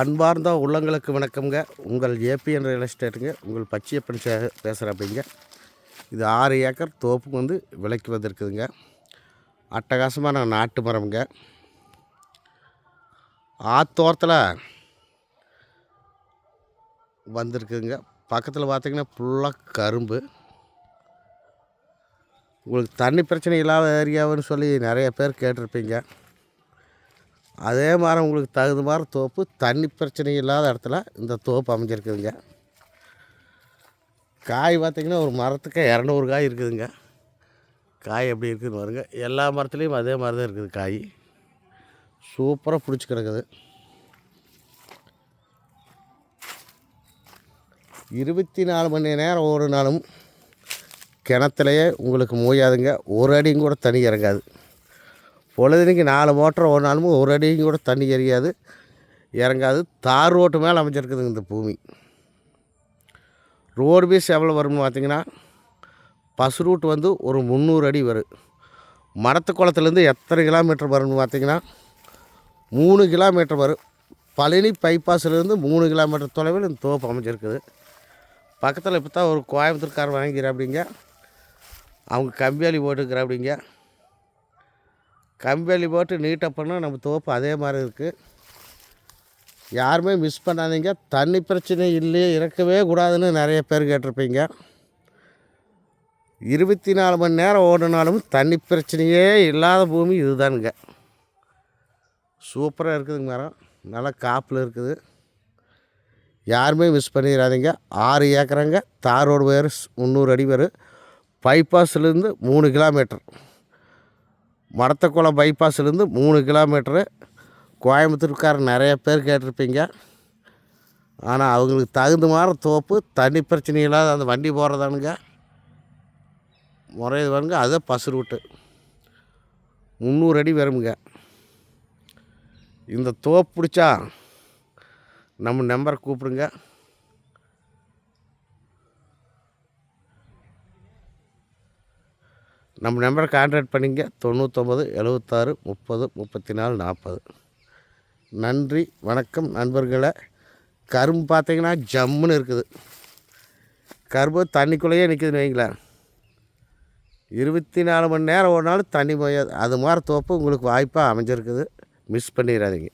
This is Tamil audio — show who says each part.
Speaker 1: அன்பார்ந்த உள்ளங்களுக்கு வணக்கம்ங்க. உங்கள் ஏபிஎன் ரியல் எஸ்டேட்டுங்க உங்கள் பச்சையப்பன் சே பேசுகிறப்பீங்க இது ஆறு ஏக்கர் தோப்பு வந்து விலைக்கு வந்திருக்குதுங்க. அட்டகாசமான நாட்டு மரம்ங்க. ஆத்தோரத்தில் வந்திருக்குதுங்க. பக்கத்தில் பார்த்திங்கன்னா ஃபுல்லாக கரும்பு. உங்களுக்கு தண்ணி பிரச்சனை இல்லாத ஏரியாவுன்னு சொல்லி நிறைய பேர் கேட்டிருப்பீங்க. அதே மாதிரி உங்களுக்கு தகுந்த மாதிரி தோப்பு தண்ணி பிரச்சனை இல்லாத இடத்துல இந்த தோப்பு அமைஞ்சிருக்குதுங்க. காய் பார்த்திங்கன்னா ஒரு மரத்துக்கு இரநூறு காய் இருக்குதுங்க. காய் எப்படி இருக்குதுன்னு பாருங்க. எல்லா மரத்துலேயும் அதே மாதிரி தான் இருக்குது காய். சூப்பராக பிடிச்சி கிடக்குது. இருபத்தி நாலு மணி நேரம் ஒரு நாளும் கிணத்துலையே உங்களுக்கு மூயாதுங்க. ஒரு அடியும் கூட தண்ணி இறங்காது. பொழுதுனைக்கு நாலு மோட்டர் ஓடினாலும் ஒரு அடியும் கூட தண்ணி எரியாது. இறங்காது. தார் ரோட்டு மேலே அமைஞ்சிருக்குதுங்க இந்த பூமி. ரோடு பீஸ் எவ்வளோ வரும்னு பார்த்தீங்கன்னா பஸ் ரூட் வந்து ஒரு முந்நூறு அடி வரும். மரத்து குளத்துலேருந்து எத்தனை கிலோமீட்டர் வரும்னு பார்த்தீங்கன்னா மூணு கிலோமீட்டர் வரும். பழனி பைபாஸ்லேருந்து மூணு கிலோமீட்டர் தொலைவில் இந்த தோப்பு அமைஞ்சிருக்குது. பக்கத்தில் இப்போ தான் ஒரு கோயம்புத்தூர்கார் வாங்கிக்கிறேன் அப்படிங்க அவங்க கம்பியாளி போட்டுக்கிற அப்படிங்க கம்பியாளி போட்டு நீட்டாக பண்ணால் நம்ம தோப்பு அதே மாதிரி இருக்குது யாருமே மிஸ் பண்ணாதீங்க. தண்ணி பிரச்சனை இல்லையே இறக்கவே கூடாதுன்னு நிறைய பேர் கேட்டிருப்பீங்க. இருபத்தி நாலு மணி நேரம் ஓடினாலும் தண்ணி பிரச்சனையே இல்லாத பூமி இதுதானுங்க. சூப்பராக இருக்குதுங்க மரம். நல்லா காப்பில் இருக்குது. யாருமே மிஸ் பண்ணிடாதீங்க ஆறு ஏக்கரங்க. தார் ரோடு வேறு முந்நூறு அடி வரும் பைபாஸ்லேருந்து மூணு கிலோமீட்டர் மடத்தக்குளம் பைபாஸ்லேருந்து மூணு கிலோமீட்ரு கோயம்புத்தூர்கார நிறைய பேர் கேட்டிருப்பீங்க. ஆனால் அவங்களுக்கு தகுந்த மாதிரி தோப்பு தண்ணி பிரச்சனை இல்லாத அந்த வண்டி போகிறதானுங்க முறைய வருங்க அதே பஸ் ரூட்டு முந்நூறு அடி வருங்க இந்த தோப்பு பிடிச்சா நம்ம நம்பரை கூப்பிடுங்க. நம்ம நம்பரை கான்டாக்ட் பண்ணிங்க. தொண்ணூற்றொம்பது எழுபத்தாறு முப்பது முப்பத்தி நாலு நாற்பது. நன்றி வணக்கம் நண்பர்களை. கரும்பு பார்த்தீங்கன்னா ஜம்முன்னு இருக்குது. கரும்பு தண்ணிக்குள்ளேயே நிற்குதுன்னு வைங்களேன். இருபத்தி நாலு மணி நேரம் ஒரு நாள் தண்ணி போயாது. அது மாதிரி தோப்பு உங்களுக்கு வாய்ப்பாக அமைஞ்சிருக்குது. மிஸ் பண்ணிடாதீங்க.